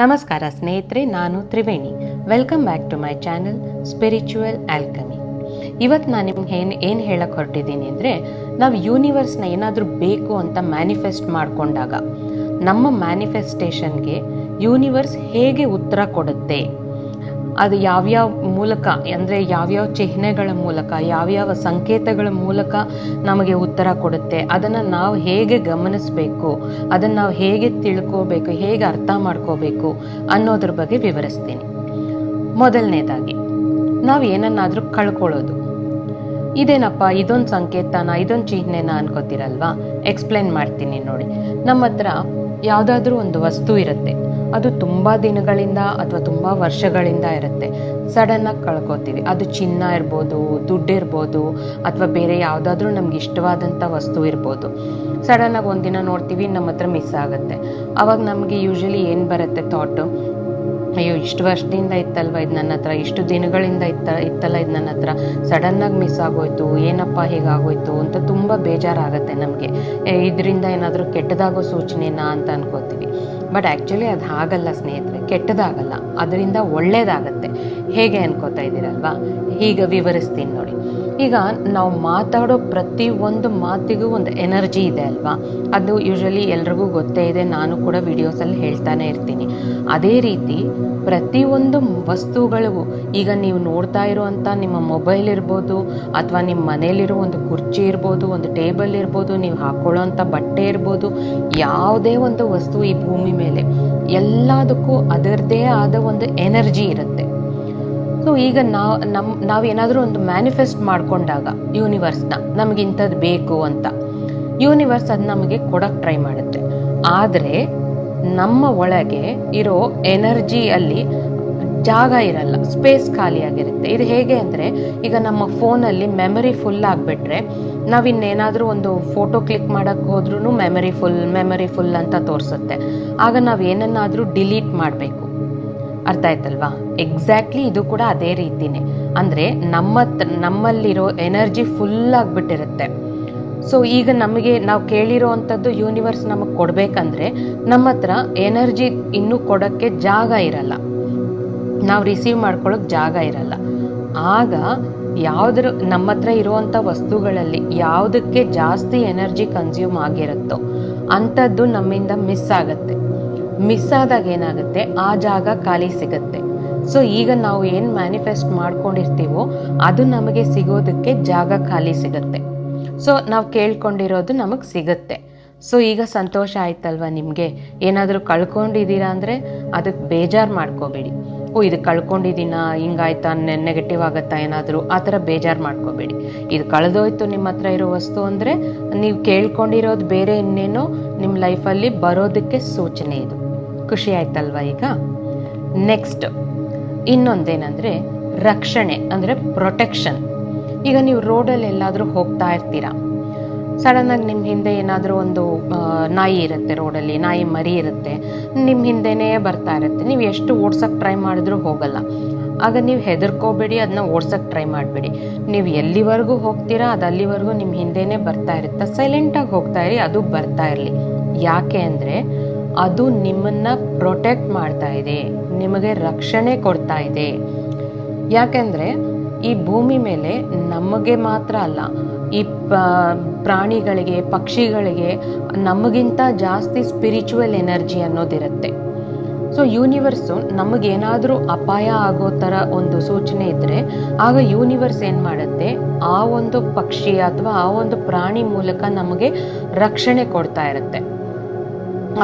ನಮಸ್ಕಾರ ಸ್ನೇಹಿತರೆ, ನಾನು Triveni. Welcome back to my channel spiritual alchemy ಇವತ್ತು ನಾನು ನಿಮ್ಗೆ ಏನು ಏನು ಹೇಳಕ್ಕೆ ಹೊರಟಿದ್ದೀನಿ ಅಂದರೆ, ನಾವು ಯೂನಿವರ್ಸ್ನ ಏನಾದರೂ ಬೇಕು ಅಂತ ಮ್ಯಾನಿಫೆಸ್ಟ್ ಮಾಡಿಕೊಂಡಾಗ, ನಮ್ಮ ಮ್ಯಾನಿಫೆಸ್ಟೇಷನ್ಗೆ ಯೂನಿವರ್ಸ್ ಹೇಗೆ ಉತ್ತರ ಕೊಡುತ್ತೆ? ಅದು ಯಾವ್ಯಾವ ಮೂಲಕ, ಅಂದರೆ ಯಾವ್ಯಾವ ಚಿಹ್ನೆಗಳ ಮೂಲಕ, ಯಾವ್ಯಾವ ಸಂಕೇತಗಳ ಮೂಲಕ ನಮಗೆ ಉತ್ತರ ಕೊಡುತ್ತೆ, ಅದನ್ನು ನಾವು ಹೇಗೆ ಗಮನಿಸಬೇಕು, ಅದನ್ನು ನಾವು ಹೇಗೆ ತಿಳ್ಕೋಬೇಕು, ಹೇಗೆ ಅರ್ಥ ಮಾಡ್ಕೋಬೇಕು ಅನ್ನೋದ್ರ ಬಗ್ಗೆ ವಿವರಿಸ್ತೀನಿ. ಮೊದಲನೇದಾಗಿ, ನಾವು ಏನನ್ನಾದರೂ ಕಳ್ಕೊಳ್ಳೋದು. ಇದೇನಪ್ಪ, ಇದೊಂದು ಸಂಕೇತನ, ಇದೊಂದು ಚಿಹ್ನೆನ ಅನ್ಕೋತೀರಲ್ವಾ? ಎಕ್ಸ್ಪ್ಲೇನ್ ಮಾಡ್ತೀನಿ ನೋಡಿ. ನಮ್ಮ ಹತ್ರ ಯಾವುದಾದ್ರೂ ಒಂದು ವಸ್ತು ಇರುತ್ತೆ. ಅದು ತುಂಬ ದಿನಗಳಿಂದ ಅಥವಾ ತುಂಬ ವರ್ಷಗಳಿಂದ ಇರುತ್ತೆ. ಸಡನ್ನಾಗಿ ಕಳ್ಕೊತೀವಿ. ಅದು ಚಿನ್ನ ಇರ್ಬೋದು ದುಡ್ಡು ಇರ್ಬೋದು ಅಥವಾ ಬೇರೆ ಯಾವುದಾದ್ರೂ ನಮ್ಗೆ ಇಷ್ಟವಾದಂಥ ವಸ್ತು ಇರ್ಬೋದು. ಸಡನ್ನಾಗಿ ಒಂದಿನ ನೋಡ್ತೀವಿ ನಮ್ಮ ಹತ್ರ ಮಿಸ್ ಆಗುತ್ತೆ. ಅವಾಗ ನಮಗೆ ಯೂಶ್ವಲಿ ಏನು ಬರುತ್ತೆ ಥಾಟು ಅಯ್ಯೋ, ಇಷ್ಟು ವರ್ಷದಿಂದ ಇತ್ತಲ್ವ ಇದು ನನ್ನ ಹತ್ರ? ಇಷ್ಟು ದಿನಗಳಿಂದ ಇತ್ತ, ಇತ್ತಲ್ಲ ಇದು ನನ್ನ ಹತ್ರ? ಸಡನ್ನಾಗಿ ಮಿಸ್ ಆಗೋಯ್ತು. ಏನಪ್ಪ ಹೀಗಾಗೋಯ್ತು ಅಂತ ತುಂಬ ಬೇಜಾರಾಗುತ್ತೆ ನಮಗೆ. ಇದರಿಂದ ಏನಾದರೂ ಕೆಟ್ಟದಾಗೋ ಸೂಚನೆನಾ ಅಂತ ಅನ್ಕೋತೀವಿ. ಬಟ್ ಆ್ಯಕ್ಚುಲಿ ಅದು ಹಾಗಲ್ಲ ಸ್ನೇಹಿತರೆ ಕೆಟ್ಟದಾಗಲ್ಲ. ಅದರಿಂದ ಒಳ್ಳೇದಾಗತ್ತೆ. ಹೇಗೆ ಅನ್ಕೋತಾ ಇದ್ದೀರಲ್ವಾ? ಈಗ ವಿವರಿಸ್ತೀನಿ ನೋಡಿ. ಈಗ ನಾವು ಮಾತಾಡೋ ಪ್ರತಿ ಒಂದು ಮಾತಿಗೂ ಒಂದು ಎನರ್ಜಿ ಇದೆ ಅಲ್ವಾ? ಅದು ಯೂಶಲಿ ಎಲ್ರಿಗೂ ಗೊತ್ತೇ ಇದೆ, ನಾನು ಕೂಡ ವಿಡಿಯೋಸಲ್ಲಿ ಹೇಳ್ತಾನೆ ಇರ್ತೀನಿ. ಅದೇ ರೀತಿ ಪ್ರತಿಯೊಂದು ವಸ್ತುಗಳಿಗೂ ಈಗ ನೀವು ನೋಡ್ತಾ ಇರುವಂಥ ನಿಮ್ಮ ಮೊಬೈಲ್ ಇರ್ಬೋದು, ಅಥವಾ ನಿಮ್ಮ ಮನೇಲಿರೋ ಒಂದು ಕುರ್ಚಿ ಇರ್ಬೋದು, ಒಂದು ಟೇಬಲ್ ಇರ್ಬೋದು, ನೀವು ಹಾಕೊಳ್ಳೋಂಥ ಬಟ್ಟೆ ಇರ್ಬೋದು, ಯಾವುದೇ ಒಂದು ವಸ್ತು ಈ ಭೂಮಿ ಮೇಲೆ, ಎಲ್ಲದಕ್ಕೂ ಅದರದೇ ಆದ ಒಂದು ಎನರ್ಜಿ ಇರುತ್ತೆ. ಸೊ ಈಗ ನಾವು ನಮ್ಮ ನಾವೇನಾದರೂ ಒಂದು ಮ್ಯಾನಿಫೆಸ್ಟ್ ಮಾಡಿಕೊಂಡಾಗ ಯೂನಿವರ್ಸ್ನ ನಮಗೆ ಇಂಥದ್ದು ಬೇಕು ಅಂತ ಯೂನಿವರ್ಸ್ ಅದು ನಮಗೆ ಕೊಡಕ್ಕೆ ಟ್ರೈ ಮಾಡುತ್ತೆ. ಆದರೆ ನಮ್ಮ ಒಳಗೆ ಇರೋ ಎನರ್ಜಿಯಲ್ಲಿ ಜಾಗ ಇರಲ್ಲ ಸ್ಪೇಸ್ ಖಾಲಿಯಾಗಿರುತ್ತೆ ಇದು ಹೇಗೆ ಅಂದರೆ, ಈಗ ನಮ್ಮ ಫೋನಲ್ಲಿ ಮೆಮರಿ ಫುಲ್ ಆಗಿಬಿಟ್ರೆ ನಾವಿನ್ನೇನಾದರೂ ಒಂದು ಫೋಟೋ ಕ್ಲಿಕ್ ಮಾಡೋಕ್ಕೆ ಹೋದ್ರೂ ಮೆಮರಿ ಫುಲ್ ಮೆಮರಿ ಫುಲ್ ಅಂತ ತೋರಿಸುತ್ತೆ. ಆಗ ನಾವು ಏನನ್ನಾದರೂ ಡಿಲೀಟ್ ಮಾಡಬೇಕು. ಅರ್ಥ ಆಯ್ತಲ್ವಾ? ಎಕ್ಸಾಕ್ಟ್ಲಿ ಇದು ಕೂಡ ಅದೇ ರೀತಿನೇ. ಅಂದರೆ ನಮ್ಮ ನಮ್ಮಲ್ಲಿರೋ ಎನರ್ಜಿ ಫುಲ್ ಆಗಿಬಿಟ್ಟಿರುತ್ತೆ. ಸೊ ಈಗ ನಮಗೆ ನಾವು ಕೇಳಿರೋ ಅಂಥದ್ದು ಯೂನಿವರ್ಸ್ ನಮಗೆ ಕೊಡಬೇಕಂದ್ರೆ ನಮ್ಮ ಹತ್ರ ಎನರ್ಜಿ ಇನ್ನೂ ಕೊಡೋಕ್ಕೆ ಜಾಗ ಇರಲ್ಲ. ನಾವು ರಿಸೀವ್ ಮಾಡ್ಕೊಳ್ಳೋಕೆ ಜಾಗ ಇರಲ್ಲ. ಆಗ ಯಾವುದ್ರ, ನಮ್ಮ ಹತ್ರ ಇರುವಂಥ ವಸ್ತುಗಳಲ್ಲಿ ಯಾವುದಕ್ಕೆ ಜಾಸ್ತಿ ಎನರ್ಜಿ ಕನ್ಸ್ಯೂಮ್ ಆಗಿರುತ್ತೋ ಅಂಥದ್ದು ನಮ್ಮಿಂದ ಮಿಸ್ ಆಗುತ್ತೆ. ಮಿಸ್ ಆದಾಗ ಏನಾಗುತ್ತೆ? ಆ ಜಾಗ ಖಾಲಿ ಸಿಗುತ್ತೆ. ಸೊ ಈಗ ನಾವು ಏನು ಮ್ಯಾನಿಫೆಸ್ಟ್ ಮಾಡ್ಕೊಂಡಿರ್ತೀವೋ, ಅದು ನಮಗೆ ಸಿಗೋದಕ್ಕೆ ಜಾಗ ಖಾಲಿ ಸಿಗುತ್ತೆ. ಸೊ ನಾವು ಕೇಳ್ಕೊಂಡಿರೋದು ನಮಗೆ ಸಿಗುತ್ತೆ. ಸೊ ಈಗ ಸಂತೋಷ ಆಯ್ತಲ್ವ ನಿಮಗೆ? ಏನಾದರೂ ಕಳ್ಕೊಂಡಿದ್ದೀರಾ ಅಂದರೆ ಅದಕ್ಕೆ ಬೇಜಾರು ಮಾಡ್ಕೋಬೇಡಿ. ಓ, ಇದು ಕಳ್ಕೊಂಡಿದ್ದೀನ? ಹಿಂಗಾಯ್ತಾ? ನೆಗೆಟಿವ್ ಆಗುತ್ತಾ ಏನಾದರೂ? ಆ ಥರ ಬೇಜಾರು ಮಾಡ್ಕೋಬೇಡಿ. ಇದು ಕಳೆದೋಯ್ತು ನಿಮ್ಮ ಹತ್ರ ಇರೋ ವಸ್ತು ಅಂದರೆ, ನೀವು ಕೇಳ್ಕೊಂಡಿರೋದು ಬೇರೆ ಇನ್ನೇನೋ, ನಿಮ್ಮ ಲೈಫಲ್ಲಿ ಬರೋದಕ್ಕೆ ಸೂಚನೆ ಇದು. ಖುಷಿ ಆಯ್ತಲ್ವ ಈಗ? ನೆಕ್ಸ್ಟ್ ಇನ್ನೊಂದೇನೆಂದರೆ ರಕ್ಷಣೆ, ಅಂದರೆ ಪ್ರೊಟೆಕ್ಷನ್ ಈಗ ನೀವು ರೋಡಲ್ಲಿ ಎಲ್ಲಾದರೂ ಹೋಗ್ತಾ ಇರ್ತೀರಾ? ಸಡನ್ನಾಗಿ ನಿಮ್ಮ ಹಿಂದೆ ಏನಾದರೂ ಒಂದು ನಾಯಿ ಇರುತ್ತೆ ರೋಡಲ್ಲಿ ನಾಯಿ ಮರಿ ಇರುತ್ತೆ ನಿಮ್ಮ ಹಿಂದೆನೇ ಬರ್ತಾ ಇರುತ್ತೆ. ನೀವು ಎಷ್ಟು ಓಡ್ಸೋಕ್ಕೆ ಟ್ರೈ ಮಾಡಿದ್ರೂ ಹೋಗಲ್ಲ. ಆಗ ನೀವು ಹೆದರ್ಕೋಬೇಡಿ ಅದನ್ನ ಓಡ್ಸೋಕ್ಕೆ ಟ್ರೈ ಮಾಡಬೇಡಿ. ನೀವು ಎಲ್ಲಿವರೆಗೂ ಹೋಗ್ತೀರಾ, ಅದು ಅಲ್ಲಿವರೆಗೂ ನಿಮ್ಮ ಹಿಂದೆನೇ ಬರ್ತಾ ಇರುತ್ತೆ? ಸೈಲೆಂಟಾಗಿ ಹೋಗ್ತಾ ಇರಿ, ಅದು ಬರ್ತಾ ಇರಲಿ. ಯಾಕೆ ಅಂದರೆ ಅದು ನಿಮ್ಮನ್ನ ಪ್ರೊಟೆಕ್ಟ್ ಮಾಡ್ತಾ ಇದೆ, ನಿಮಗೆ ರಕ್ಷಣೆ ಕೊಡ್ತಾ ಇದೆ. ಯಾಕೆಂದರೆ ಈ ಭೂಮಿ ಮೇಲೆ ನಮಗೆ ಮಾತ್ರ ಅಲ್ಲ, ಈ ಪ್ರಾಣಿಗಳಿಗೆ, ಪಕ್ಷಿಗಳಿಗೆ ನಮಗಿಂತ ಜಾಸ್ತಿ ಸ್ಪಿರಿಚುವಲ್ ಎನರ್ಜಿ ಅನ್ನೋದಿರುತ್ತೆ ಸೊ ಯೂನಿವರ್ಸು ನಮಗೇನಾದರೂ ಅಪಾಯ ಆಗೋ ಥರ ಒಂದು ಸೂಚನೆ ಇದ್ದರೆ ಆಗ ಯೂನಿವರ್ಸ್ ಏನು ಮಾಡುತ್ತೆ? ಆ ಒಂದು ಪಕ್ಷಿ ಅಥವಾ ಆ ಒಂದು ಪ್ರಾಣಿ ಮೂಲಕ ನಮಗೆ ರಕ್ಷಣೆ ಕೊಡ್ತಾ ಇರುತ್ತೆ.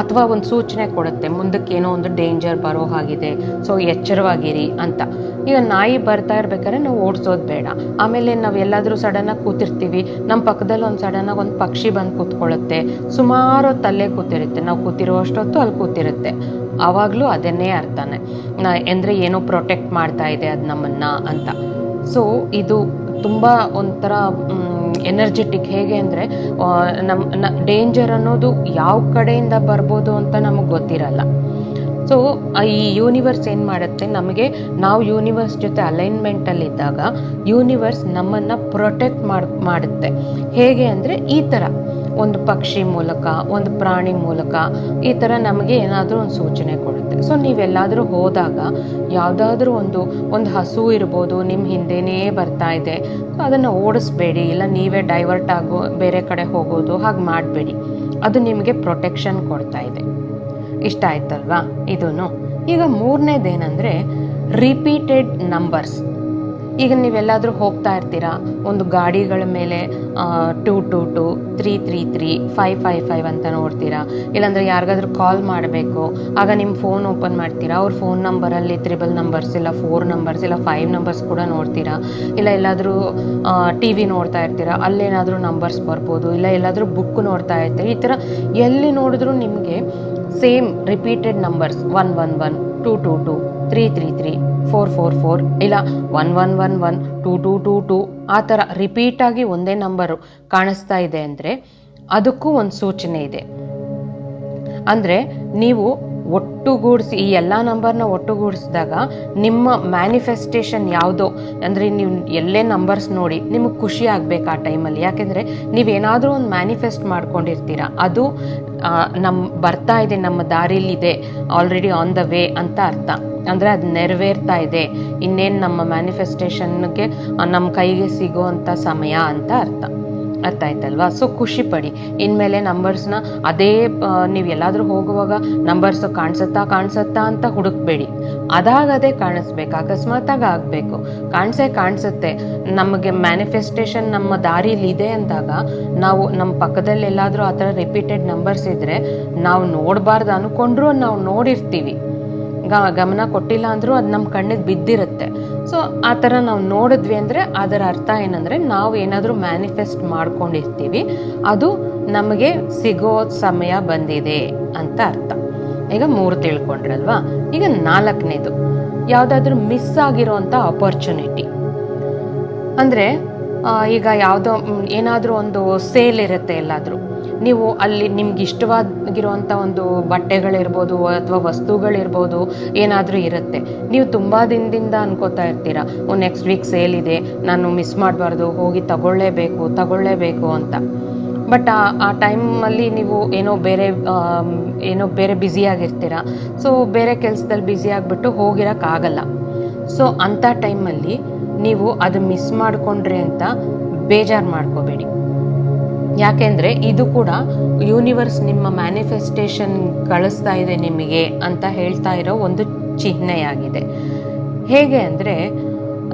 ಅಥವಾ ಒಂದು ಸೂಚನೆ ಕೊಡುತ್ತೆ ಮುಂದಕ್ಕೆ ಏನೋ ಒಂದು ಡೇಂಜರ್ ಬರೋ ಹಾಗಿದೆ ಸೊ ಎಚ್ಚರವಾಗಿರಿ ಅಂತ. ಈಗ ನಾಯಿ ಬರ್ತಾ ಇರ್ಬೇಕಾದ್ರೆ ನಾವು ಓಡಿಸೋದು ಬೇಡ. ಆಮೇಲೆ ನಾವು ಎಲ್ಲಾದರೂ ಸಡನ್ನಾಗಿ ಕೂತಿರ್ತೀವಿ ನಮ್ಮ ಪಕ್ಕದಲ್ಲಿ ಒಂದು ಸಡನ್ನಾಗಿ ಒಂದು ಪಕ್ಷಿ ಬಂದು ಕೂತ್ಕೊಳ್ಳುತ್ತೆ, ಸುಮಾರು ತಲೆ ಕೂತಿರುತ್ತೆ, ನಾವು ಕೂತಿರೋ ಅಷ್ಟೊತ್ತು ಅಲ್ಲಿ ಕೂತಿರುತ್ತೆ. ಆವಾಗಲೂ ಅದನ್ನೇ ಅರ್ಥನೇ. ಅಂದರೆ ಏನೋ ಪ್ರೊಟೆಕ್ಟ್ ಮಾಡ್ತಾ ಇದೆ ಅದು ನಮ್ಮನ್ನ ಅಂತ. ಸೊ ಇದು ತುಂಬ ಒಂಥರ ಎನರ್ಜೆಟಿಕ್ ಹೇಗೆ ಅಂದರೆ ನಮ್ಮ ಡೇಂಜರ್ ಅನ್ನೋದು ಯಾವ ಕಡೆಯಿಂದ ಬರ್ಬೋದು ಅಂತ ನಮಗೆ ಗೊತ್ತಿರಲ್ಲ. ಸೊ ಈ ಯೂನಿವರ್ಸ್ ಏನು ಮಾಡುತ್ತೆ? ನಮಗೆ ನಾವು ಯೂನಿವರ್ಸ್ ಜೊತೆ ಅಲೈನ್ಮೆಂಟಲ್ಲಿದ್ದಾಗ ಯೂನಿವರ್ಸ್ ನಮ್ಮನ್ನು ಪ್ರೊಟೆಕ್ಟ್ ಮಾಡಿ, ಮಾಡುತ್ತೆ. ಹೇಗೆ ಅಂದರೆ, ಈ ಥರ ಒಂದು ಪಕ್ಷಿ ಮೂಲಕ, ಒಂದು ಪ್ರಾಣಿ ಮೂಲಕ ಈ ಥರ ನಮಗೆ ಏನಾದರೂ ಒಂದು ಸೂಚನೆ ಕೊಡುತ್ತೆ. ಸೊ ನೀವೆಲ್ಲಾದರೂ ಹೋದಾಗ ಯಾವುದಾದ್ರೂ ಒಂದು ಒಂದು ಹಸು ಇರ್ಬೋದು, ನಿಮ್ಮ ಹಿಂದೆನೇ ಬರ್ತಾ ಇದೆ, ಅದನ್ನು ಓಡಿಸ್ಬೇಡಿ, ಇಲ್ಲ ನೀವೇ ಡೈವರ್ಟ್ ಆಗೋ, ಬೇರೆ ಕಡೆ ಹೋಗೋದು, ಹಾಗೆ ಮಾಡಬೇಡಿ. ಅದು ನಿಮಗೆ ಪ್ರೊಟೆಕ್ಷನ್ ಕೊಡ್ತಾ ಇದೆ. ಇಷ್ಟ ಆಯ್ತಲ್ವಾ? ಇದೂ ಈಗ ಮೂರನೇದೇನೆಂದರೆ ರಿಪೀಟೆಡ್ ನಂಬರ್ಸ್ ಈಗ ನೀವೆಲ್ಲಾದರೂ ಹೋಗ್ತಾ ಇರ್ತೀರಾ? ಒಂದು ಗಾಡಿಗಳ ಮೇಲೆ two two two three three three five five five ಅಂತ ನೋಡ್ತೀರಾ? ಇಲ್ಲಾಂದರೆ ಯಾರಿಗಾದ್ರೂ ಕಾಲ್ ಮಾಡಬೇಕು. ಆಗ ನಿಮ್ಮ ಫೋನ್ ಓಪನ್ ಮಾಡ್ತೀರಾ? ಅವ್ರ ಫೋನ್ ನಂಬರಲ್ಲಿ ತ್ರಿಬಲ್ ನಂಬರ್ಸ್ ಇಲ್ಲ ಫೋರ್ ನಂಬರ್ಸ್ ಇಲ್ಲ ಫೈವ್ ನಂಬರ್ಸ್ ಕೂಡ ನೋಡ್ತೀರಾ? ಇಲ್ಲ ಎಲ್ಲಾದರೂ ಟಿ ವಿ ನೋಡ್ತಾ ಇರ್ತೀರಾ? ಅಲ್ಲೇನಾದರೂ ನಂಬರ್ಸ್ ಬರ್ಬೋದು? ಇಲ್ಲ ಎಲ್ಲಾದರೂ ಬುಕ್ ನೋಡ್ತಾ ಇರ್ತೀರಿ? ಈ ಥರ ಎಲ್ಲಿ ನೋಡಿದ್ರೂ ನಿಮಗೆ same repeated numbers one one one two two two three three three four four four ಇಲ್ಲ one one one one two two two two ಆ ಥರ ರಿಪೀಟಾಗಿ ಒಂದೇ ನಂಬರು ಕಾಣಿಸ್ತಾ ಇದೆ ಅಂದರೆ ಅದಕ್ಕೂ ಒಂದು ಸೂಚನೆ ಇದೆ. ಅಂದರೆ ನೀವು ಒಟ್ಟುಗೂಡಿಸಿ ಈ ಎಲ್ಲ ನಂಬರ್ನ ಒಟ್ಟುಗೂಡಿಸಿದಾಗ ನಿಮ್ಮ ಮ್ಯಾನಿಫೆಸ್ಟೇಷನ್ ಯಾವುದೋ, ಅಂದರೆ ನೀವು ಎಲ್ಲೇ ನಂಬರ್ಸ್ ನೋಡಿ ನಿಮಗೆ ಖುಷಿ ಆಗಬೇಕು ಆ ಟೈಮಲ್ಲಿ ಯಾಕೆಂದರೆ ನೀವೇನಾದರೂ ಒಂದು ಮ್ಯಾನಿಫೆಸ್ಟ್ ಮಾಡ್ಕೊಂಡಿರ್ತೀರ, ಅದು ನಮ್ಮ ಬರ್ತಾ ಇದೆ, ನಮ್ಮ ದಾರಿಲಿದೆ ಆಲ್ರೆಡಿ ಆನ್ ದ ವೇ ಅಂತ ಅರ್ಥ. ಅಂದರೆ ಅದು ನೆರವೇರ್ತಾ ಇದೆ. ಇನ್ನೇನು ನಮ್ಮ ಮ್ಯಾನಿಫೆಸ್ಟೇಷನ್ಗೆ ನಮ್ಮ ಕೈಗೆ ಸಿಗುವಂಥ ಸಮಯ ಅಂತ ಅರ್ಥ. ಅರ್ಥ ಆಯ್ತಲ್ವಾ? ಸೊ ಖುಷಿ ಪಡಿ. ಇನ್ಮೇಲೆ ನಂಬರ್ಸ್ನ ಅದೇ ನೀವು ಎಲ್ಲಾದರೂ ಹೋಗುವಾಗ ನಂಬರ್ಸ್ ಕಾಣಿಸುತ್ತಾ ಕಾಣಿಸುತ್ತಾ ಅಂತ ಹುಡುಕ್ಬೇಡಿ. ಅದಾಗದೇ ಕಾಣಿಸ್ಬೇಕು. ಅಕಸ್ಮಾತಾಗ ಆಗಬೇಕು. ಕಾಣಿಸೇ ಕಾಣಿಸುತ್ತೆ. ನಮಗೆ ಮ್ಯಾನಿಫೆಸ್ಟೇಷನ್ ನಮ್ಮ ದಾರಿಲಿ ಇದೆ ಅಂದಾಗ, ನಾವು ನಮ್ಮ ಪಕ್ಕದಲ್ಲಿ ಎಲ್ಲಾದರೂ ಆ ಥರ ರಿಪೀಟೆಡ್ ನಂಬರ್ಸ್ ಇದ್ದರೆ ನಾವು ನೋಡಬಾರ್ದು ಅಂದ್ಕೊಂಡ್ರೂ ನಾವು ನೋಡಿರ್ತೀವಿ. ಗ ಗಮನ ಕೊಟ್ಟಿಲ್ಲ ಅಂದರೂ ಅದು ನಮ್ಮ ಕಣ್ಣಿಗೆ ಬಿದ್ದಿರುತ್ತೆ. ಸೊ ಆ ಥರ ನಾವು ನೋಡಿದ್ವಿ ಅಂದರೆ ಅದರ ಅರ್ಥ ಏನಂದರೆ ನಾವು ಏನಾದರೂ ಮ್ಯಾನಿಫೆಸ್ಟ್ ಮಾಡ್ಕೊಂಡಿರ್ತೀವಿ, ಅದು ನಮಗೆ ಸಿಗೋ ಸಮಯ ಬಂದಿದೆ ಅಂತ ಅರ್ಥ. ಈಗ ಮೂರು ತಿಳ್ಕೊಂಡ್ರಲ್ವಾ? ಈಗ ನಾಲ್ಕನೇದು, ಯಾವುದಾದ್ರೂ ಮಿಸ್ ಆಗಿರೋಂಥ ಆಪರ್ಚುನಿಟಿ ಅಂದರೆ ಈಗ ಯಾವುದೋ ಏನಾದರೂ ಒಂದು ಸೇಲ್ ಇರುತ್ತೆ ಎಲ್ಲಾದರೂ. ನೀವು ಅಲ್ಲಿ ನಿಮ್ಗೆ ಇಷ್ಟವಾಗಿರುವಂಥ ಒಂದು ಬಟ್ಟೆಗಳಿರ್ಬೋದು ಅಥವಾ ವಸ್ತುಗಳಿರ್ಬೋದು ಏನಾದರೂ ಇರುತ್ತೆ. ನೀವು ತುಂಬ ದಿನದಿಂದ ಅನ್ಕೋತಾ ಇರ್ತೀರ ನೆಕ್ಸ್ಟ್ ವೀಕ್ ಸೇಲ್ ಇದೆ, ನಾನು ಮಿಸ್ ಮಾಡಬಾರ್ದು, ಹೋಗಿ ತಗೊಳ್ಳೇಬೇಕು ತಗೊಳ್ಳೇಬೇಕು ಅಂತ. ಬಟ್ ಆ ಆ ಟೈಮಲ್ಲಿ ನೀವು ಏನೋ ಬೇರೆ ಏನೋ ಬೇರೆ ಬ್ಯುಸಿಯಾಗಿರ್ತೀರ ಸೊ ಬೇರೆ ಕೆಲಸದಲ್ಲಿ ಬ್ಯುಸಿ ಆಗಿಬಿಟ್ಟು ಹೋಗಿರೋಕ್ಕಾಗಲ್ಲ ಸೊ ಅಂಥ ಟೈಮಲ್ಲಿ ನೀವು ಅದು ಮಿಸ್ ಮಾಡಿಕೊಂಡ್ರಿ ಅಂತ ಬೇಜಾರು ಮಾಡ್ಕೋಬೇಡಿ. ಯಾಕೆಂದರೆ ಇದು ಕೂಡ ಯೂನಿವರ್ಸ್ ನಿಮ್ಮ ಮ್ಯಾನಿಫೆಸ್ಟೇಷನ್ ಕಳಿಸ್ತಾ ಇದೆ ನಿಮಗೆ ಅಂತ ಹೇಳ್ತಾ ಇರೋ ಒಂದು ಚಿಹ್ನೆಯಾಗಿದೆ. ಹೇಗೆ ಅಂದರೆ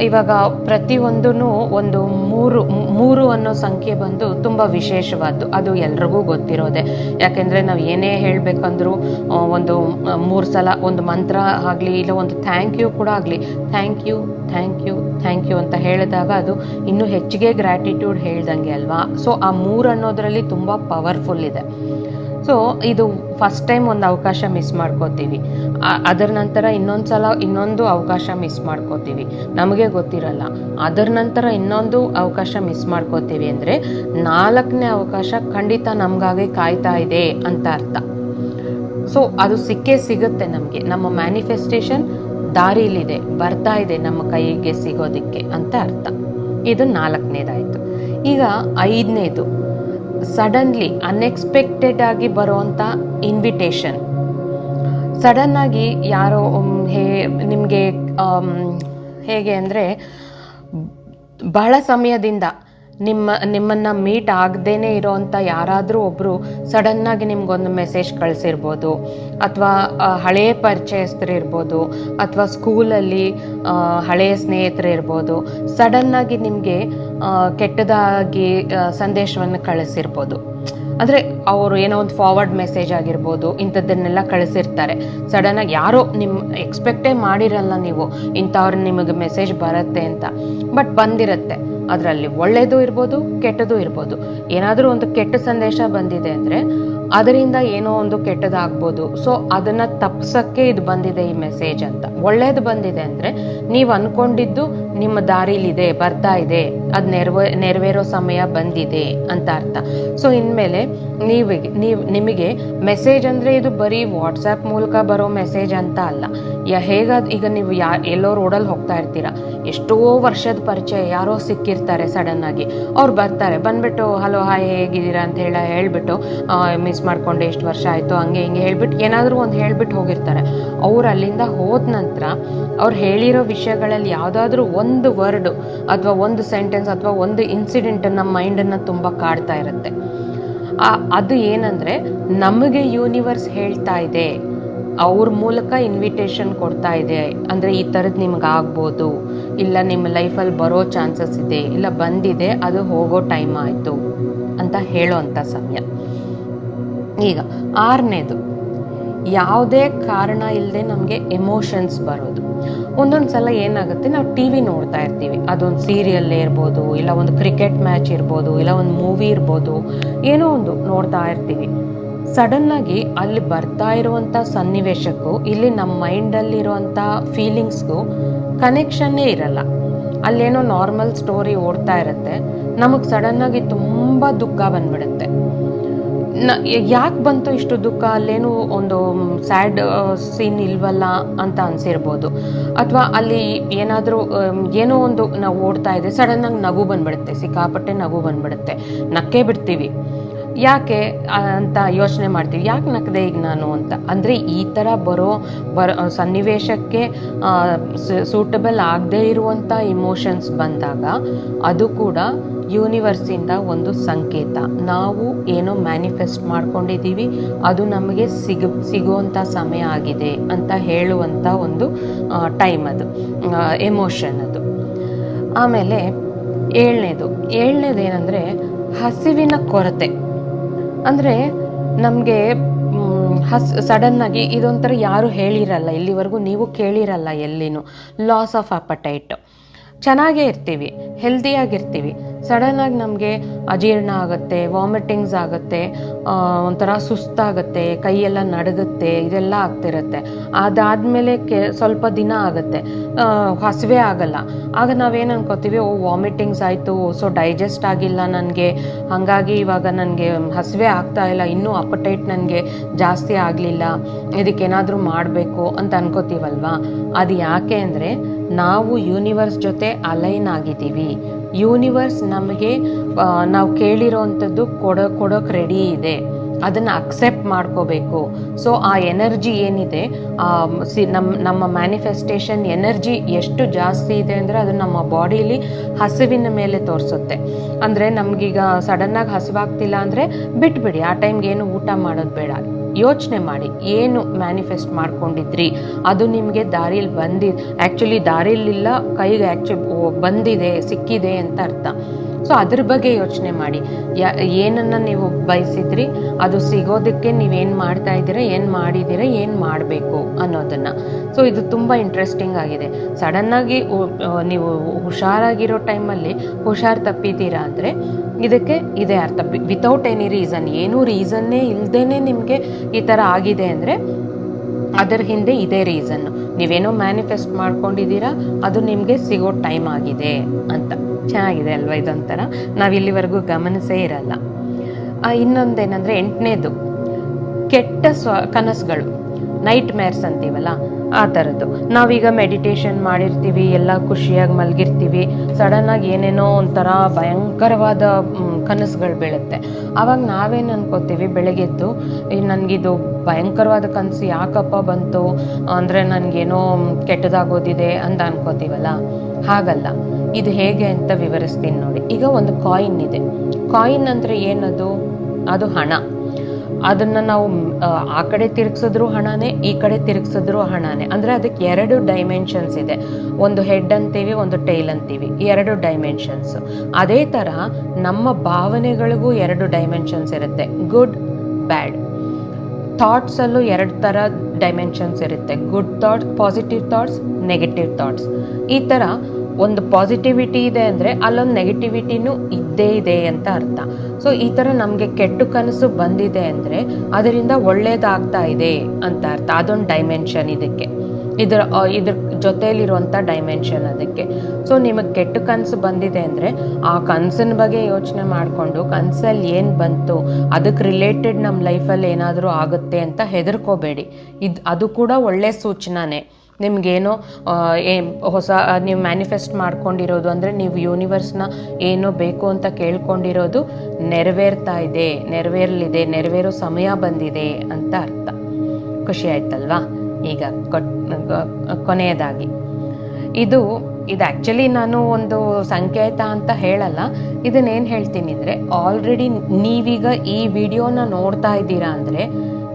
ಇವಾಗ ಪ್ರತಿಯೊಂದೂ ಒಂದು ಮೂರು ಮೂರು ಅನ್ನೋ ಸಂಖ್ಯೆ ಬಂದು ತುಂಬ ವಿಶೇಷವಾದ್ದು. ಅದು ಎಲ್ರಿಗೂ ಗೊತ್ತಿರೋದೆ. ಯಾಕೆಂದರೆ ನಾವು ಏನೇ ಹೇಳಬೇಕಂದ್ರೂ ಒಂದು ಮೂರು ಸಲ ಒಂದು ಮಂತ್ರ ಆಗಲಿ, ಇಲ್ಲ ಒಂದು ಥ್ಯಾಂಕ್ ಯು ಕೂಡ ಆಗಲಿ thank you thank you thank you ಅಂತ ಹೇಳಿದಾಗ ಅದು ಇನ್ನೂ ಹೆಚ್ಚಿಗೆ ಗ್ರ್ಯಾಟಿಟ್ಯೂಡ್ ಹೇಳ್ದಂಗೆ ಅಲ್ವಾ? ಸೊ ಆ ಮೂರು ಅನ್ನೋದರಲ್ಲಿ ತುಂಬ ಪವರ್ಫುಲ್ ಇದೆ. ಸೊ ಇದು ಫಸ್ಟ್ ಟೈಮ್ ಒಂದು ಅವಕಾಶ ಮಿಸ್ ಮಾಡ್ಕೋತೀವಿ. ಅದರ ನಂತರ ಇನ್ನೊಂದು ಸಲ ಇನ್ನೊಂದು ಅವಕಾಶ ಮಿಸ್ ಮಾಡ್ಕೋತೀವಿ. ನಮಗೆ ಗೊತ್ತಿರಲ್ಲ. ಅದರ ನಂತರ ಇನ್ನೊಂದು ಅವಕಾಶ ಮಿಸ್ ಮಾಡ್ಕೋತೀವಿ ಅಂದರೆ ನಾಲ್ಕನೇ ಅವಕಾಶ ಖಂಡಿತ ನಮಗಾಗಿ ಕಾಯ್ತಾ ಇದೆ ಅಂತ ಅರ್ಥ. ಸೊ ಅದು ಸಿಕ್ಕೇ ಸಿಗುತ್ತೆ ನಮಗೆ. ನಮ್ಮ ಮ್ಯಾನಿಫೆಸ್ಟೇಷನ್ ದಾರಿಲಿದೆ, ಬರ್ತಾ ಇದೆ ನಮ್ಮ ಕೈಗೆ ಸಿಗೋದಕ್ಕೆ ಅಂತ ಅರ್ಥ. ಇದು ನಾಲ್ಕನೇದಾಯಿತು. ಈಗ ಐದನೇದು. ಸಡನ್ಲಿ ಅನ್ಎಕ್ಸ್ಪೆಕ್ಟೆಡ್ ಆಗಿ ಬರುವಂಥ ಇನ್ವಿಟೇಷನ್ ಸಡನ್ ಆಗಿ ಯಾರೋ ಹೇ ನಿಮಗೆ ಹೇಗೆ ಅಂದರೆ ಬಹಳ ಸಮಯದಿಂದ ನಿಮ್ಮ, ನಿಮ್ಮನ್ನು ಮೀಟ್ ಆಗದೇನೆ ಇರೋವಂಥ ಯಾರಾದರೂ ಒಬ್ಬರು ಸಡನ್ನಾಗಿ ನಿಮ್ಗೊಂದು ಮೆಸೇಜ್ ಕಳಿಸಿರ್ಬೋದು. ಅಥವಾ ಹಳೆಯ ಪರಿಚಯಸ್ಥರು ಇರ್ಬೋದು, ಅಥವಾ ಸ್ಕೂಲಲ್ಲಿ ಹಳೆಯ ಸ್ನೇಹಿತರು ಇರ್ಬೋದು ಸಡನ್ನಾಗಿ ನಿಮಗೆ ಕೆಟ್ಟದಾಗಿ ಸಂದೇಶವನ್ನು ಕಳಿಸಿರ್ಬೋದು. ಅಂದರೆ ಅವರು ಏನೋ ಒಂದು ಫಾರ್ವರ್ಡ್ ಮೆಸೇಜ್ ಆಗಿರ್ಬೋದು, ಇಂಥದ್ದನ್ನೆಲ್ಲ ಕಳಿಸಿರ್ತಾರೆ. ಸಡನ್ನಾಗಿ ಯಾರೋ ನಿಮ್ಮ ಎಕ್ಸ್ಪೆಕ್ಟೇ ಮಾಡಿರಲ್ಲ ನೀವು, ಇಂಥವ್ರು ನಿಮಗೆ ಮೆಸೇಜ್ ಬರುತ್ತೆ ಅಂತ. ಬಟ್ ಬಂದಿರುತ್ತೆ. ಅದರಲ್ಲಿ ಒಳ್ಳೆಯದು ಇರ್ಬೋದು ಕೆಟ್ಟದ್ದು ಇರ್ಬೋದು. ಏನಾದರೂ ಒಂದು ಕೆಟ್ಟ ಸಂದೇಶ ಬಂದಿದೆ ಅಂದರೆ ಅದರಿಂದ ಏನೋ ಒಂದು ಕೆಟ್ಟದಾಗ್ಬೋದು. ಸೊ ಅದನ್ನು ತಪ್ಪಿಸೋಕ್ಕೆ ಇದು ಬಂದಿದೆ ಈ ಮೆಸೇಜ್ ಅಂತ. ಒಳ್ಳೇದು ಬಂದಿದೆ ಅಂದರೆ ನೀವು ಅಂದ್ಕೊಂಡಿದ್ದು ನಿಮ್ಮ ದಾರಿಲಿದೆ, ಬರ್ತಾ ಇದೆ, ಅದು ನೆರವೇ, ನೆರವೇರೋ ಸಮಯ ಬಂದಿದೆ ಅಂತ ಅರ್ಥ. ಸೊ ಇನ್ಮೇಲೆ ನೀವಿಗೆ, ನೀವು, ನಿಮಗೆ ಮೆಸೇಜ್ ಅಂದರೆ ಇದು ಬರೀ ವಾಟ್ಸಪ್ ಮೂಲಕ ಬರೋ ಮೆಸೇಜ್ ಅಂತ ಅಲ್ಲ. ಯಾ, ಹೇಗಾದ ಈಗ ನೀವು ಯಾ, ಎಲ್ಲೋ ರೋಡಲ್ಲಿ ಹೋಗ್ತಾ ಇರ್ತೀರಾ. ಎಷ್ಟೋ ವರ್ಷದ ಪರಿಚಯ ಯಾರೋ ಸಿಕ್ಕಿರ್ತಾರೆ ಸಡನ್ನಾಗಿ ಅವ್ರು ಬರ್ತಾರೆ, ಬಂದ್ಬಿಟ್ಟು, ಹಲೋ, ಹಾಯ್, ಹೇಗಿದ್ದೀರಾ? ಅಂತ ಹೇಳ, ಹೇಳ್ಬಿಟ್ಟು ಮಿಸ್ ಮಾಡ್ಕೊಂಡೆ ಎಷ್ಟು ವರ್ಷ ಆಯಿತು. ಹಂಗೆ ಹಿಂಗೆ ಹೇಳ್ಬಿಟ್ಟು, ಏನಾದರೂ ಒಂದು ಹೇಳ್ಬಿಟ್ಟು ಹೋಗಿರ್ತಾರೆ. ಅವ್ರು ಅಲ್ಲಿಂದ ಹೋದ ನಂತರ ಅವ್ರು ಹೇಳಿರೋ ವಿಷಯಗಳಲ್ಲಿ ಯಾವುದಾದ್ರೂ ಒಂದು ವರ್ಡ್ ಅಥವಾ ಒಂದು ಸೆಂಟೆನ್ಸ್ ಅಥವಾ ಒಂದು ಇನ್ಸಿಡೆಂಟ್ ನಮ್ಮ ಮೈಂಡನ್ನು ತುಂಬ ಕಾಡ್ತಾ ಇರುತ್ತೆ. ಅದು ಏನಂದರೆ, ನಮಗೆ ಯೂನಿವರ್ಸ್ ಹೇಳ್ತಾ ಇದೆ. ಅವ್ರ ಮೂಲಕ ಇನ್ವಿಟೇಷನ್ ಕೊಡ್ತಾ ಇದೆ. ಅಂದರೆ ಈ ಥರದ್ದು ನಿಮ್ಗೆ ಆಗ್ಬೋದು. ಇಲ್ಲ ನಿಮ್ಮ ಲೈಫಲ್ಲಿ ಬರೋ ಚಾನ್ಸಸ್ ಇದೆ, ಇಲ್ಲ ಬಂದಿದೆ, ಅದು ಹೋಗೋ ಟೈಮ್ ಆಯಿತು ಅಂತ ಹೇಳೋವಂಥ ಸಮಯ. ಈಗ ಆರನೇದು, ಯಾವುದೇ ಕಾರಣ ಇಲ್ಲದೆ ನಮಗೆ ಎಮೋಷನ್ಸ್ ಬರೋದು. ಒಂದೊಂದು ಸಲ ಏನಾಗುತ್ತೆ, ನಾವು ಟಿ ವಿ ನೋಡ್ತಾ ಇರ್ತೀವಿ. ಅದೊಂದು ಸೀರಿಯಲ್ಲೇ ಇರ್ಬೋದು, ಇಲ್ಲ ಒಂದು ಕ್ರಿಕೆಟ್ ಮ್ಯಾಚ್ ಇರ್ಬೋದು, ಇಲ್ಲ ಒಂದು ಮೂವಿ ಇರ್ಬೋದು, ಏನೋ ಒಂದು ನೋಡ್ತಾ ಇರ್ತೀವಿ. ಸಡನ್ನಾಗಿ ಅಲ್ಲಿ ಬರ್ತಾ ಇರುವಂಥ ಸನ್ನಿವೇಶಕ್ಕೂ, ಇಲ್ಲಿ ನಮ್ಮ ಮೈಂಡಲ್ಲಿರುವಂಥ ಫೀಲಿಂಗ್ಸ್ಗೂ ಕನೆಕ್ಷನ್ನೇ ಇರಲ್ಲ. ಅಲ್ಲೇನೋ ನಾರ್ಮಲ್ ಸ್ಟೋರಿ ಓಡ್ತಾ ಇರುತ್ತೆ. ನಮಗೆ ಸಡನ್ನಾಗಿ ತುಂಬ ದುಃಖ ಬಂದ್ಬಿಡುತ್ತೆ. ನ, ಯಾಕೆ ಬಂತು ಇಷ್ಟು ದುಃಖ? ಅಲ್ಲೇನು ಒಂದು ಸ್ಯಾಡ್ ಸೀನ್ ಇಲ್ವಲ್ಲ ಅಂತ ಅನಿಸಿರ್ಬೋದು. ಅಥವಾ ಅಲ್ಲಿ ಏನಾದರೂ ಏನೋ ಒಂದು ನಾವು ಓಡ್ತಾ ಇದೆ ಸಡನ್ನಾಗಿ ನಗು ಬಂದ್ಬಿಡುತ್ತೆ. ಸಿಕ್ಕಾಪಟ್ಟೆ ನಗು ಬಂದ್ಬಿಡುತ್ತೆ. ನಕ್ಕೇ ಬಿಡ್ತೀವಿ. ಯಾಕೆ ಅಂತ ಯೋಚನೆ ಮಾಡ್ತೀವಿ? ಯಾಕೆ ನಕ್ಕದೆ ಈಗ ನಾನು ಅಂತ? ಅಂದರೆ ಈ ಥರ ಬರೋ, ಬರ ಸನ್ನಿವೇಶಕ್ಕೆ ಸೂಟಬಲ್ ಆಗದೇ ಇರುವಂಥ ಇಮೋಷನ್ಸ್ ಬಂದಾಗ ಅದು ಕೂಡ ಯೂನಿವರ್ಸಿಂದ ಒಂದು ಸಂಕೇತ. ನಾವು ಏನೋ ಮ್ಯಾನಿಫೆಸ್ಟ್ ಮಾಡ್ಕೊಂಡಿದ್ದೀವಿ, ಅದು ನಮಗೆ ಸಿಗ ಸಿಗುವಂಥ ಸಮಯ ಆಗಿದೆ ಅಂತ ಹೇಳುವಂಥ ಒಂದು ಟೈಮ್ ಅದು ಎಮೋಷನ್ ಅದು. ಆಮೇಲೆ ಏಳನೇದು. ಏಳನೇದು ಏನಂದರೆ ಹಸಿವಿನ ಕೊರತೆ. ಅಂದರೆ ನಮಗೆ ಹಸ್ ಸಡನ್ನಾಗಿ ಇದೊಂಥರ ಯಾರು ಹೇಳಿರಲ್ಲ, ಇಲ್ಲಿವರೆಗೂ ನೀವು ಕೇಳಿರಲ್ಲ ಎಲ್ಲಿನೂ. ಲಾಸ್ ಆಫ್ ಅಪಟೈಟ್ ಚೆನ್ನಾಗೇ ಇರ್ತೀವಿ ಹೆಲ್ದಿಯಾಗಿರ್ತೀವಿ ಸಡನ್ನಾಗಿ ನಮಗೆ ಅಜೀರ್ಣ ಆಗುತ್ತೆ ವಾಮಿಟಿಂಗ್ಸ್ ಆಗುತ್ತೆ ಒಂಥರ ಸುಸ್ತಾಗುತ್ತೆ, ಕೈಯೆಲ್ಲ ನಡಗುತ್ತೆ, ಇದೆಲ್ಲ ಆಗ್ತಿರುತ್ತೆ. ಅದಾದಮೇಲೆ ಕೆ, ಸ್ವಲ್ಪ ದಿನ ಆಗುತ್ತೆ. ಹಸಿವೆ ಆಗಲ್ಲ. ಆಗ ನಾವೇನು ಅನ್ಕೋತೀವಿ, ಓ ವಾಮಿಟಿಂಗ್ಸ್ ಆಯಿತು ಸೊ ಡೈಜೆಸ್ಟ್ ಆಗಿಲ್ಲ ನನಗೆ. ಹಾಗಾಗಿ ಇವಾಗ ನನಗೆ ಹಸಿವೆ ಆಗ್ತಾ ಇಲ್ಲ, ಇನ್ನೂ ಅಪಟೈಟ್ ನನಗೆ ಜಾಸ್ತಿ ಆಗಲಿಲ್ಲ, ಇದಕ್ಕೇನಾದರೂ ಮಾಡಬೇಕು ಅಂತ ಅನ್ಕೋತೀವಲ್ವಾ? ಅದು ಯಾಕೆ ಅಂದರೆ, ನಾವು ಯೂನಿವರ್ಸ್ ಜೊತೆ ಅಲೈನ್ ಆಗಿದ್ದೀವಿ. ಯೂನಿವರ್ಸ್ ನಮಗೆ ನಾವು ಕೇಳಿರೋ ಅಂಥದ್ದು ಕೊಡೋ, ಕೊಡೋಕೆ ರೆಡಿ ಇದೆ. ಅದನ್ನು ಅಕ್ಸೆಪ್ಟ್ ಮಾಡ್ಕೋಬೇಕು. ಸೊ ಆ ಎನರ್ಜಿ ಏನಿದೆ ಸಿ ನಮ್ಮ ನಮ್ಮ ಮ್ಯಾನಿಫೆಸ್ಟೇಷನ್ ಎನರ್ಜಿ ಎಷ್ಟು ಜಾಸ್ತಿ ಇದೆ ಅಂದರೆ ಅದು ನಮ್ಮ ಬಾಡಿಲಿ ಹಸಿವಿನ ಮೇಲೆ ತೋರಿಸುತ್ತೆ. ಅಂದರೆ ನಮಗೀಗ ಸಡನ್ನಾಗಿ ಹಸಿವಾಗ್ತಿಲ್ಲ ಅಂದರೆ ಬಿಟ್ಬಿಡಿ, ಆ ಟೈಮ್ಗೆ ಏನು ಊಟ ಮಾಡೋದು ಬೇಡ. ಯೋಚನೆ ಮಾಡಿ, ಏನು ಮ್ಯಾನಿಫೆಸ್ಟ್ ಮಾಡ್ಕೊಂಡಿದ್ರಿ? ಅದು ನಿಮಗೆ ದಾರಿಲಿ ಬಂದಿ ಆ್ಯಕ್ಚುಲಿ ದಾರಿಲಿಲ್ಲ, ಕೈಗೆ ಆ್ಯಕ್ಚು ಬಂದಿದೆ, ಸಿಕ್ಕಿದೆ ಅಂತ ಅರ್ಥ. ಸೊ ಅದ್ರ ಬಗ್ಗೆ ಯೋಚನೆ ಮಾಡಿ. ಏನನ್ನು ನೀವು ಬಯಸಿದ್ರಿ, ಅದು ಸಿಗೋದಕ್ಕೆ ನೀವೇನು ಮಾಡ್ತಾ ಇದ್ದೀರಾ, ಏನು ಮಾಡಿದ್ದೀರಾ, ಏನು ಮಾಡಬೇಕು ಅನ್ನೋದನ್ನು. ಸೊ ಇದು ತುಂಬ ಇಂಟ್ರೆಸ್ಟಿಂಗ್ ಆಗಿದೆ. ಸಡನ್ನಾಗಿ ನೀವು ಹುಷಾರಾಗಿರೋ ಟೈಮಲ್ಲಿ ಹುಷಾರು ತಪ್ಪಿದ್ದೀರಾ ಅಂದರೆ ಇದಕ್ಕೆ ಇದೇ ಅರ್ಥ. ವಿತೌಟ್ ಎನಿ ರೀಸನ್ ಏನೂ ರೀಸನ್ನೇ ಇಲ್ಲದೇ ನಿಮಗೆ ಈ ಥರ ಆಗಿದೆ ಅಂದರೆ ಅದರ ಹಿಂದೆ ಇದೇ ರೀಸನ್ನು ನೀವೇನೋ ಮ್ಯಾನಿಫೆಸ್ಟ್ ಮಾಡ್ಕೊಂಡಿದ್ದೀರಾ, ಅದು ನಿಮಗೆ ಸಿಗೋ ಟೈಮ್ ಆಗಿದೆ ಅಂತ. ಚೆನ್ನಾಗಿದೆ ಅಲ್ವಾ ಇದೊಂಥರ? ನಾವು ಇಲ್ಲಿವರೆಗೂ ಗಮನಿಸೇ ಇರಲ್ಲ. ಇನ್ನೊಂದೇನೆಂದರೆ ಎಂಟನೇದು, ಕೆಟ್ಟ ಸ್ವ ಕನಸುಗಳು. ನೈಟ್ ಮೇರ್ಸ್ ಅಂತೀವಲ್ಲ, ಆ ಥರದ್ದು ನಾವೀಗ ಮೆಡಿಟೇಷನ್ ಮಾಡಿರ್ತೀವಿ, ಎಲ್ಲ ಖುಷಿಯಾಗಿ ಮಲಗಿರ್ತೀವಿ ಸಡನ್ನಾಗಿ ಏನೇನೋ ಒಂಥರ ಭಯಂಕರವಾದ ಕನಸುಗಳು ಬೀಳುತ್ತೆ. ಆವಾಗ ನಾವೇನು ಅನ್ಕೋತೀವಿ, ಬೆಳಗ್ಗೆದ್ದು ನನಗಿದು ಭಯಂಕರವಾದ ಕನಸು ಯಾಕಪ್ಪ ಬಂತು, ಅಂದರೆ ನನಗೇನೋ ಕೆಟ್ಟದಾಗೋದಿದೆ ಅಂತ ಅನ್ಕೋತೀವಲ್ಲ? ಹಾಗಲ್ಲ. ಇದು ಹೇಗೆ ಅಂತ ವಿವರಿಸ್ತೀನಿ ನೋಡಿ. ಈಗ ಒಂದು ಕಾಯಿನ್ ಇದೆ. ಕಾಯಿನ್ ಅಂದರೆ ಏನದು? ಅದು ಹಣ. ಅದನ್ನು ನಾವು ಆ, ಕಡೆ ತಿರುಗಿಸಿದ್ರು ಹಣನೇ ಈ ಕಡೆ ತಿರುಗಿಸಿದ್ರು ಹಣನೇ. ಅಂದರೆ ಅದಕ್ಕೆ ಎರಡು ಡೈಮೆನ್ಷನ್ಸ್ ಇದೆ. ಒಂದು ಹೆಡ್ ಅಂತೀವಿ ಒಂದು ಟೈಲ್ ಅಂತೀವಿ. ಎರಡು ಡೈಮೆನ್ಷನ್ಸ್ ಅದೇ ಥರ ನಮ್ಮ ಭಾವನೆಗಳಿಗೂ ಎರಡು ಡೈಮೆನ್ಷನ್ಸ್ ಇರುತ್ತೆ. ಗುಡ್ ಬ್ಯಾಡ್ ಥಾಟ್ಸಲ್ಲೂ ಎರಡು ಥರ ಡೈಮೆನ್ಷನ್ಸ್ ಇರುತ್ತೆ. Good thoughts positive thoughts negative thoughts ಈ ಥರ ಒಂದು ಪಾಸಿಟಿವಿಟಿ ಇದೆ ಅಂದರೆ ಅಲ್ಲೊಂದು ನೆಗೆಟಿವಿಟಿನೂ ಇದ್ದೇ ಇದೆ ಅಂತ ಅರ್ಥ. ಸೊ ಈ ಥರ ನಮಗೆ ಕೆಟ್ಟ ಕನಸು ಬಂದಿದೆ ಅಂದರೆ ಅದರಿಂದ ಒಳ್ಳೇದಾಗ್ತಾ ಇದೆ ಅಂತ ಅರ್ಥ. ಅದೊಂದು ಡೈಮೆನ್ಷನ್ ಇದಕ್ಕೆ. ಇದರ ಇದ್ರ ಜೊತೆಯಲ್ಲಿರುವಂಥ ಡೈಮೆನ್ಷನ್ ಅದಕ್ಕೆ. ಸೊ ನಿಮಗೆ ಕೆಟ್ಟ ಕನಸು ಬಂದಿದೆ ಅಂದರೆ ಆ ಕನಸಿನ ಬಗ್ಗೆ ಯೋಚನೆ ಮಾಡಿಕೊಂಡು ಕನಸಲ್ಲಿ ಏನು ಬಂತು, ಅದಕ್ಕೆ ರಿಲೇಟೆಡ್ ನಮ್ಮ ಲೈಫಲ್ಲಿ ಏನಾದರೂ ಆಗುತ್ತೆ ಅಂತ ಹೆದರ್ಕೋಬೇಡಿ. ಇದು, ಅದು ಕೂಡ ಒಳ್ಳೆ ಸೂಚನಾನೇ. ನಿಮಗೇನೋ ಏ, ಹೊಸ ನೀವು ಮ್ಯಾನಿಫೆಸ್ಟ್ ಮಾಡ್ಕೊಂಡಿರೋದು ಅಂದರೆ ನೀವು ಯೂನಿವರ್ಸ್ನ ಏನೋ ಬೇಕು ಅಂತ ಕೇಳ್ಕೊಂಡಿರೋದು ನೆರವೇರ್ತಾ ಇದೆ, ನೆರವೇರಲಿದೆ, ನೆರವೇರೋ ಸಮಯ ಬಂದಿದೆ ಅಂತ ಅರ್ಥ. ಖುಷಿ ಆಯ್ತಲ್ವಾ? ಈಗ ಕೊಟ್ ಕೊನೆಯದಾಗಿ. ಇದು ಇದು ಆ್ಯಕ್ಚುಲಿ ನಾನು ಒಂದು ಸಂಕೇತ ಅಂತ ಹೇಳಲ್ಲ. ಇದನ್ನೇನು ಹೇಳ್ತೀನಿ ಅಂದರೆ ಆಲ್ರೆಡಿ ನೀವೀಗ ಈ ವಿಡಿಯೋನ ನೋಡ್ತಾ ಇದ್ದೀರಾ ಅಂದರೆ,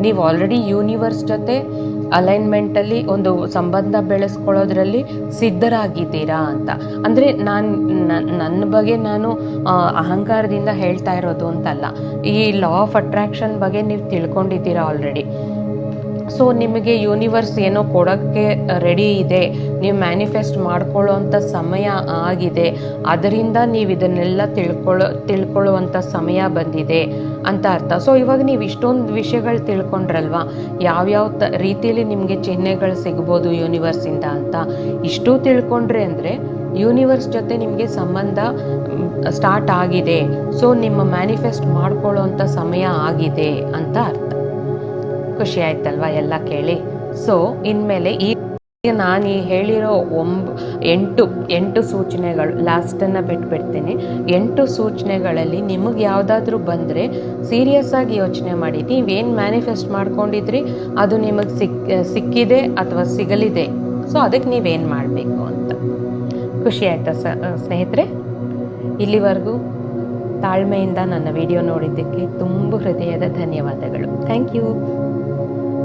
ನೀವು ಆಲ್ರೆಡಿ ಯೂನಿವರ್ಸ್ ಜೊತೆ ಅಲೈನ್ಮೆಂಟಲ್ಲಿ ಒಂದು ಸಂಬಂಧ ಬೆಳೆಸ್ಕೊಳ್ಳೋದ್ರಲ್ಲಿ ಸಿದ್ಧರಾಗಿದ್ದೀರಾ ಅಂತ. ಅಂದರೆ ನಾನು ನನ್ನ ಬಗ್ಗೆ ನಾನು ಅಹಂಕಾರದಿಂದ ಹೇಳ್ತಾ ಇರೋದು ಅಂತಲ್ಲ. ಈ ಲಾ ಆಫ್ ಅಟ್ರಾಕ್ಷನ್ ಬಗ್ಗೆ ನೀವು ತಿಳ್ಕೊಂಡಿದ್ದೀರಾ ಆಲ್ರೆಡಿ ಸೊ ನಿಮಗೆ ಯೂನಿವರ್ಸ್ ಏನೋ ಕೊಡೋಕ್ಕೆ ರೆಡಿ ಇದೆ. ನೀವು ಮ್ಯಾನಿಫೆಸ್ಟ್ ಮಾಡ್ಕೊಳ್ಳೋವಂಥ ಸಮಯ ಆಗಿದೆ. ಅದರಿಂದ ನೀವು ಇದನ್ನೆಲ್ಲ ತಿಳ್ಕೊಳ್ಳೋ, ತಿಳ್ಕೊಳ್ಳುವಂಥ ಸಮಯ ಬಂದಿದೆ. ಅಂತ ಅರ್ಥ. ಸೊ ಇವಾಗ ನೀವು ಇಷ್ಟೊಂದು ವಿಷಯಗಳು ತಿಳ್ಕೊಂಡ್ರಲ್ವಾ? ಯಾವ್ಯಾವ ತ, ರೀತಿಯಲ್ಲಿ ನಿಮಗೆ ಚಿಹ್ನೆಗಳು ಸಿಗ್ಬೋದು ಯೂನಿವರ್ಸಿಂದ ಅಂತ? ಇಷ್ಟು ತಿಳ್ಕೊಂಡ್ರೆ ಅಂದರೆ ಯೂನಿವರ್ಸ್ ಜೊತೆ ನಿಮಗೆ ಸಂಬಂಧ ಸ್ಟಾರ್ಟ್ ಆಗಿದೆ. ಸೊ ನಿಮ್ಮ ಮ್ಯಾನಿಫೆಸ್ಟ್ ಮಾಡ್ಕೊಳ್ಳೋವಂಥ ಸಮಯ ಆಗಿದೆ ಅಂತ ಅರ್ಥ. ಖುಷಿ ಆಯ್ತಲ್ವಾ ಎಲ್ಲ ಕೇಳಿ? ಸೊ ಇನ್ಮೇಲೆ ಈ ನಾನು ಈ ಹೇಳಿರೋ ಒಂಬ, ಎಂಟು ಎಂಟು ಸೂಚನೆಗಳು ಲಾಸ್ಟನ್ನು ಬಿಟ್ಬಿಡ್ತೀನಿ. ಎಂಟು ಸೂಚನೆಗಳಲ್ಲಿ ನಿಮಗೆ ಯಾವುದಾದ್ರೂ ಬಂದರೆ ಸೀರಿಯಸ್ ಆಗಿ ಯೋಚನೆ ಮಾಡಿ. ನೀವೇನು ಮ್ಯಾನಿಫೆಸ್ಟ್ ಮಾಡ್ಕೊಂಡಿದ್ರಿ? ಅದು ನಿಮಗೆ ಸಿಕ್, ಸಿಕ್ಕಿದೆ ಅಥವಾ ಸಿಗಲಿದೆ? ಸೊ ಅದಕ್ಕೆ ನೀವೇನು ಮಾಡಬೇಕು ಅಂತ. ಖುಷಿ ಆಯಿತಾ ಸ, ಸ್ನೇಹಿತರೆ? ಇಲ್ಲಿವರೆಗೂ ತಾಳ್ಮೆಯಿಂದ ನನ್ನ ವಿಡಿಯೋ ನೋಡಿದ್ದಕ್ಕೆ ತುಂಬ ಹೃದಯದ ಧನ್ಯವಾದಗಳು. Thank you